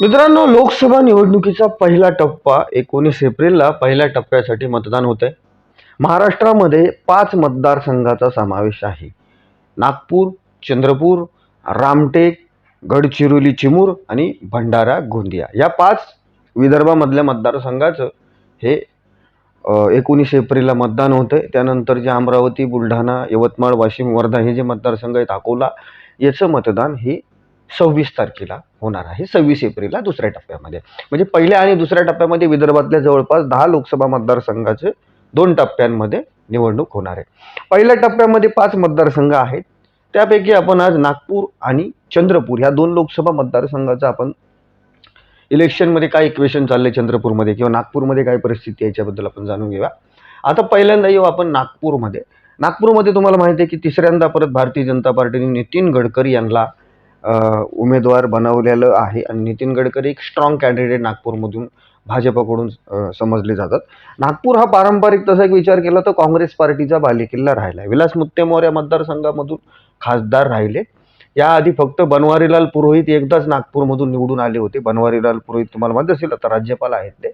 मित्रांनो लोकसभा निवडणुकीचा पहिला टप्पा एकोणीस एप्रिलला पहिल्या टप्प्यासाठी मतदान होत आहे महाराष्ट्रामध्ये पाच मतदारसंघाचा समावेश आहे. नागपूर चंद्रपूर रामटेक गडचिरोली चिमूर आणि भंडारा गोंदिया. या पाच विदर्भामधल्या मतदारसंघाचं हे एकोणीस एप्रिलला मतदान होतं आहे त्यानंतर जे अमरावती बुलढाणा यवतमाळ वाशिम वर्धा हे जे मतदारसंघ आहेत अकोला याचं मतदान हे सव्वीस तारखेला होणार आहे. सव्वीस एप्रिलला दुसऱ्या टप्प्यामध्ये. म्हणजे पहिल्या आणि दुसऱ्या टप्प्यामध्ये विदर्भातल्या जवळपास दहा लोकसभा मतदारसंघाचे दोन टप्प्यांमध्ये निवडणूक होणार आहे. पहिल्या टप्प्यामध्ये पाच मतदारसंघ आहेत. त्यापैकी आपण आज नागपूर आणि चंद्रपूर ह्या दोन लोकसभा मतदारसंघाचं आपण इलेक्शनमध्ये काय इक्वेशन चाललंय चंद्रपूरमध्ये किंवा नागपूरमध्ये काय परिस्थिती आहे याच्याबद्दल आपण जाणून घेऊया. आता पहिल्यांदा येऊ आपण नागपूरमध्ये. नागपूरमध्ये तुम्हाला माहिती आहे की तिसऱ्यांदा परत भारतीय जनता पार्टीने नितीन गडकरी यांना उमेदवार बनवलेलं आहे. आणि नितीन गडकरी एक स्ट्रॉंग कॅन्डिडेट नागपूरमधून भाजपकडून समजले जातात. नागपूर हा पारंपरिक तसा एक विचार केला तर काँग्रेस पार्टीचा बालेकिल्ला राहिला आहे विलास मुत्तेमोर या मतदारसंघामधून खासदार राहिले. याआधी फक्त बनवारीलाल पुरोहित एकदाच नागपूरमधून निवडून आले होते. बनवारीलाल पुरोहित तुम्हाला माहीत असेल आता राज्यपाल आहेत ते.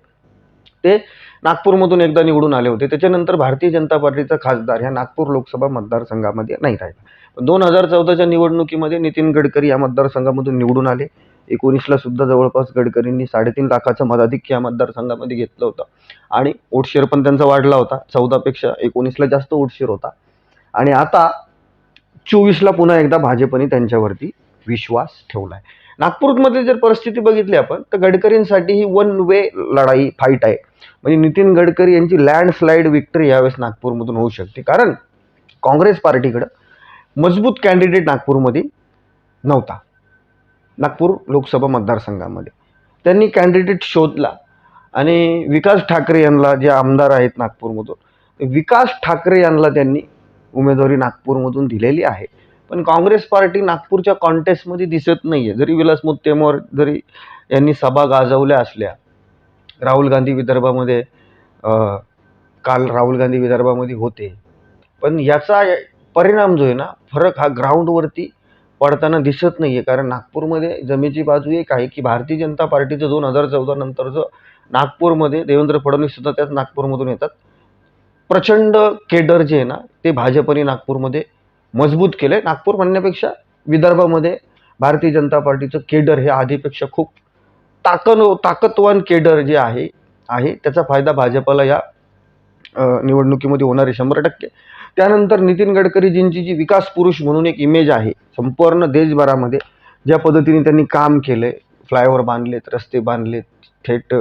ते नागपूरमधून एकदा निवडून आले होते. त्याच्यानंतर भारतीय जनता पार्टीचा खासदार ह्या नागपूर लोकसभा मतदारसंघामध्ये नाही राहिला. दोन हजार चौदाच्या निवडणुकीमध्ये नितीन गडकरी या मतदारसंघामधून निवडून आले. एकोणीसला सुद्धा जवळपास गडकरींनी साडेतीन लाखाचं मताधिक्य या मतदारसंघामध्ये घेतलं होतं. आणि वोटशेअर पण त्यांचा वाढला होता. चौदापेक्षा एकोणीसला जास्त वोटशेअर होता. आणि आता चोवीसला पुन्हा एकदा भाजपने त्यांच्यावरती विश्वास ठेवला आहे नागपूरमध्ये जर परिस्थिती बघितली आपण तर गडकरींसाठी ही वन वे लढाई फाईट आहे. म्हणजे नितीन गडकरी यांची लँडस्लाईड विक्टरी यावेळेस नागपूरमधून होऊ शकते. कारण काँग्रेस पार्टीकडं मजबूत कॅन्डिडेट नागपूरमध्ये नव्हता. नागपूर लोकसभा मतदारसंघामध्ये. त्यांनी कॅन्डिडेट शोधला आणि विकास ठाकरे यांना जे आमदार आहेत नागपूरमधून विकास ठाकरे यांना त्यांनी उमेदवारी नागपूरमधून दिलेली आहे. पण काँग्रेस पार्टी नागपूरच्या कॉन्टेस्टमध्ये दिसत नाही आहे जरी विलास मुत्तेमोर जरी यांनी सभा गाजवल्या असल्या राहुल गांधी विदर्भामध्ये काल राहुल गांधी विदर्भामध्ये होते. पण याचा परिणाम जो आहे ना फरक हा ग्राउंडवरती पडताना दिसत नाही आहे कारण नागपूरमध्ये जमेची बाजू एक आहे की भारतीय जनता पार्टीचं दोन हजार चौदा नंतरचं नागपूरमध्ये देवेंद्र फडणवीस सुद्धा त्याच नागपूरमधून येतात. प्रचंड केडर जे आहे ना ते भाजपने नागपूरमध्ये मजबूत केलं आहे नागपूर म्हणण्यापेक्षा विदर्भामध्ये भारतीय जनता पार्टीचं केडर हे आधीपेक्षा खूप ताकद ताकदवान केडर जे आहे आहे त्याचा फायदा भाजपला या निवडणुकीमध्ये होणार आहे शंभर टक्के. त्यानंतर नितीन गडकरीजींची जी विकास पुरुष म्हणून एक इमेज आहे संपूर्ण देशभरामध्ये ज्या पद्धतीने त्यांनी काम केलं आहे फ्लायओव्हर बांधलेत रस्ते बांधलेत थेट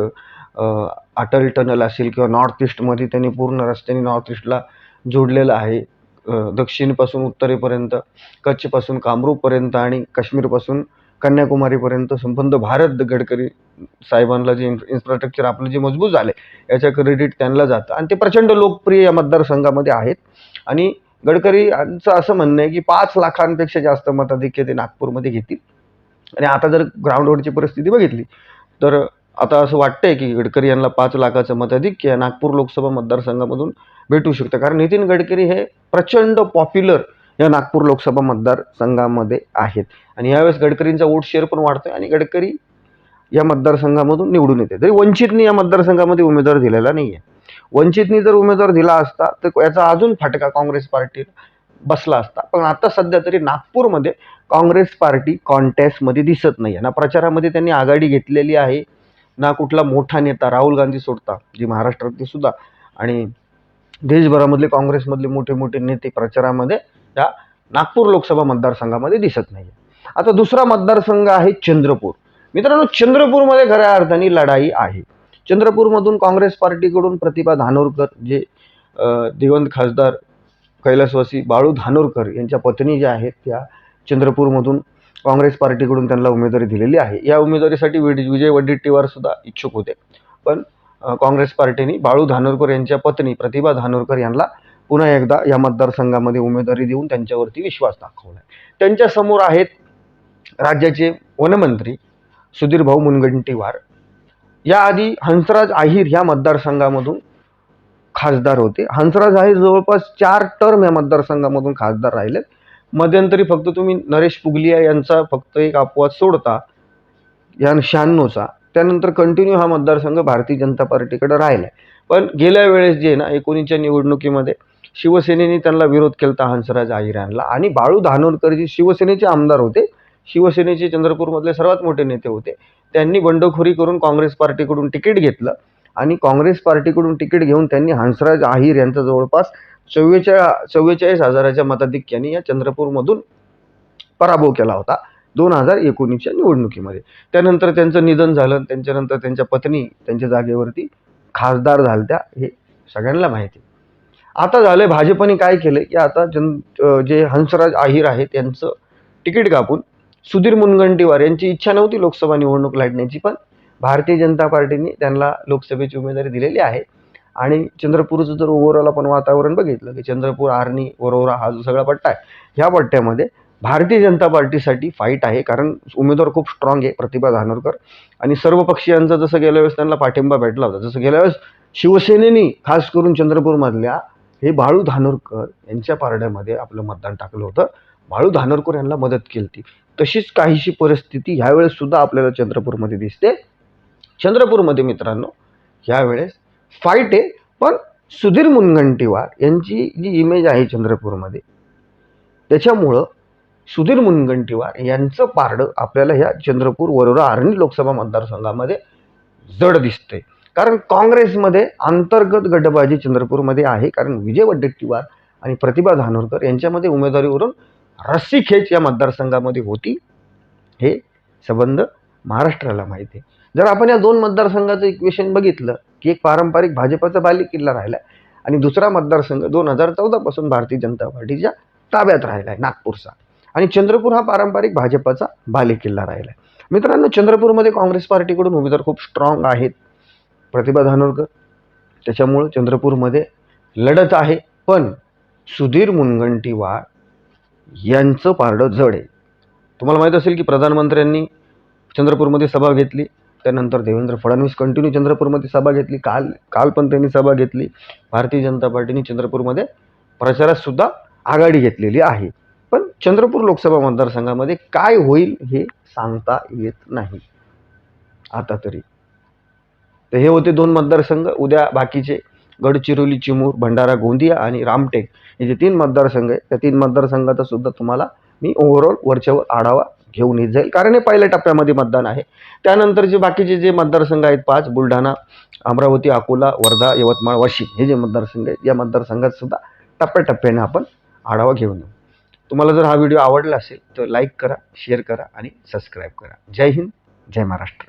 अटल टनल असेल किंवा नॉर्थ ईस्टमध्ये त्यांनी पूर्ण रस्त्याने नॉर्थ ईस्टला जोडलेलं आहे. दक्षिणपासून दक्षिणेपासून उत्तरेपर्यंत कच्छपासून कामरूपपर्यंत आणि काश्मीरपासून कन्याकुमारीपर्यंत संबंध भारत गडकरी साहेबांना जे इन्फ इन्फ्रास्ट्रक्चर आपलं जे मजबूत झालं याचं क्रेडिट त्यांना जातं. आणि ते प्रचंड लोकप्रिय या मतदारसंघामध्ये आहेत. आणि गडकरी यांचं असं म्हणणं आहे की पाच लाखांपेक्षा जास्त मताधिक्य ते नागपूरमध्ये घेतील. आणि आता जर ग्राउंडवरची परिस्थिती बघितली तर आता असं वाटतंय की गडकरी यांना पाच लाखाचं मताधिक्य नागपूर लोकसभा मतदारसंघामधून भेटू शकतं. कारण नितीन गडकरी हे प्रचंड पॉप्युलर या नागपूर लोकसभा मतदारसंघामध्ये आहेत. आणि यावेळेस गडकरींचा वोट शेअर पण वाढतोय आणि गडकरी या मतदारसंघामधून निवडून येते. तरी वंचितनी या मतदारसंघामध्ये उमेदवार दिलेला नाही आहे वंचितनी जर उमेदवार दिला असता तर याचा अजून फटका काँग्रेस पार्टीला बसला असता. पण आता सध्या तरी नागपूरमध्ये काँग्रेस पार्टी कॉन्टेस्टमध्ये दिसत नाही आहे ना प्रचारामध्ये त्यांनी आघाडी घेतलेली आहे ना कुठला मोठा नेता राहुल गांधी सोडता जे महाराष्ट्रातले सुद्धा. आणि देशभरामधले काँग्रेसमधले मोठे मोठे नेते प्रचारामध्ये या नागपूर लोकसभा मतदारसंघामध्ये दिसत नाही आता दुसरा मतदारसंघ आहे चंद्रपूर. मित्रांनो चंद्रपूरमध्ये खऱ्या अर्थाने लढाई आहे. चंद्रपूरमधून काँग्रेस पार्टीकडून प्रतिभा धानोरकर जे दिवंत खासदार कैलासवासी बाळू धानोरकर यांच्या पत्नी ज्या आहेत त्या चंद्रपूरमधून काँग्रेस पार्टीकडून त्यांना उमेदवारी दिलेली आहे. या उमेदवारीसाठी विड- विजय वडेट्टीवार सुद्धा इच्छुक होते. पण काँग्रेस पार्टीने बाळू धानोरकर यांच्या पत्नी प्रतिभा धानोरकर यांना पुन्हा एकदा या मतदारसंघामध्ये उमेदवारी देऊन त्यांच्यावरती विश्वास दाखवला त्यांच्यासमोर आहेत राज्याचे वनमंत्री सुधीरभाऊ मुनगंटीवार. याआधी हंसराज आहिर ह्या मतदारसंघामधून खासदार होते. हंसराज आहिर जवळपास चार टर्म या मतदारसंघामधून खासदार राहिलेत. मध्यंतरी फक्त तुम्ही नरेश पुगलिया यांचा फक्त एक अपवाद सोडता या शहाण्णवचा. त्यानंतर कंटिन्यू हा मतदारसंघ भारतीय जनता पार्टीकडे राहिला आहे पण गेल्या वेळेस जे ना एकोणीसच्या निवडणुकीमध्ये शिवसेनेने त्यांना विरोध केला हंसराज अहिर यांना. आणि बाळू धानोरकर जे शिवसेनेचे आमदार होते शिवसेनेचे चंद्रपूरमधले सर्वात मोठे नेते होते. त्यांनी बंडखोरी करून काँग्रेस पार्टीकडून तिकीट घेतलं. आणि काँग्रेस पार्टीकडून तिकीट घेऊन त्यांनी हंसराज अहिर यांचा जवळपास चव्वेचाळ चव्वेचाळीस हजाराच्या मताधिक्याने या चंद्रपूरमधून पराभव केला होता दोन हजार एकोणीसच्या निवडणुकीमध्ये. त्यानंतर त्यांचं निधन झालं. त्यांच्यानंतर त्यांच्या पत्नी त्यांच्या जागेवरती खासदार झालत्या हे सगळ्यांना माहिती. आता झालं भाजपने काय केलं की आता जन जे हंसराज अहिर आहेत त्यांचं तिकीट कापून सुधीर मुनगंटीवार यांची इच्छा नव्हती लोकसभा निवडणूक लढण्याची पण भारतीय जनता पार्टीने त्यांना लोकसभेची उमेदवारी दिलेली आहे. आणि चंद्रपूरचं जर ओव्हरऑल आपण वातावरण बघितलं की चंद्रपूर आर्णी वरोरा हा जो सगळा पट्टा आहे ह्या पट्ट्यामध्ये भारतीय जनता पार्टीसाठी फाईट आहे कारण उमेदवार खूप स्ट्रॉंग आहे प्रतिभा धानोरकर. आणि सर्व पक्षीयांचा जसं गेल्या वेळेस त्यांना पाठिंबा भेटला होता जसं गेल्या वेळेस शिवसेनेने खास करून चंद्रपूरमधल्या हे बाळू धानोरकर यांच्या पारड्यामध्ये आपलं मतदान टाकलं होतं. बाळू धानोरकर यांना मदत केली होती तशीच काहीशी परिस्थिती ह्यावेळेस सुद्धा आपल्याला चंद्रपूरमध्ये दिसते. चंद्रपूरमध्ये मित्रांनो ह्यावेळेस फाईट आहे पण सुधीर मुनगंटीवार यांची जी इमेज आहे चंद्रपूरमध्ये त्याच्यामुळं सुधीर मुनगंटीवार यांचं पारडं आपल्याला ह्या चंद्रपूर वरोरा आर्णी लोकसभा मतदारसंघामध्ये जड दिसते कारण काँग्रेसमध्ये अंतर्गत गटबाजी चंद्रपूरमध्ये आहे कारण विजय वडेट्टीवार आणि प्रतिभा धानोरकर यांच्यामध्ये उमेदवारीवरून रस्सी खेच या मतदारसंघामध्ये होती. हे संबंध महाराष्ट्राला माहिती आहे. जर आपण या दोन मतदारसंघाचं इक्वेशन बघितलं की एक पारंपरिक भाजपाचा बालेकिल्ला राहिला आणि दुसरा मतदारसंघ दोन हजार चौदापासून भारतीय जनता पार्टीच्या ताब्यात राहिला आहे नागपूरचा. आणि चंद्रपूर हा पारंपरिक भाजपाचा बालेकिल्ला राहिला आहे. मित्रांनो चंद्रपूरमध्ये काँग्रेस पार्टीकडून उमेदवार खूप स्ट्रॉंग आहेत. प्रतिभा धानोरकर त्याच्यामुळं चंद्रपूरमध्ये लढत आहे. पण सुधीर मुनगंटीवार यांचं पारडं जड आहे. तुम्हाला माहीत असेल की प्रधानमंत्र्यांनी चंद्रपूरमध्ये सभा घेतली त्यानंतर देवेंद्र फडणवीस कंटिन्यू चंद्रपूरमध्ये सभा घेतली काल काल पण त्यांनी सभा घेतली. भारतीय जनता पार्टीने चंद्रपूरमध्ये प्रचारातसुद्धा आघाडी घेतलेली आहे. पण चंद्रपूर लोकसभा मतदारसंघामध्ये काय होईल हे सांगता येत नाही. आता तरी. तर हे होते दोन मतदारसंघ उद्या बाकीचे गडचिरोली चिमूर भंडारा गोंदिया आणि रामटेक हे जे तीन मतदारसंघ आहे त्या तीन मतदारसंघाचा सुद्धा तुम्हाला मी ओव्हरऑल वरच्यावर आढावा घेऊन येत जाईल. कारण हे पहिल्या टप्प्यामध्ये मतदान आहे. त्यानंतर जे बाकीचे जे मतदारसंघ आहेत पाच बुलढाणा अमरावती अकोला वर्धा यवतमाळ वाशिम हे जे मतदारसंघ आहेत या मतदारसंघात सुद्धा टप्प्याटप्प्याने आपण आढावा घेऊन येऊ. तुम्हाला जर हा व्हिडिओ आवडला असेल तर लाईक करा शेअर करा आणि सबस्क्राईब करा. जय हिंद जय महाराष्ट्र.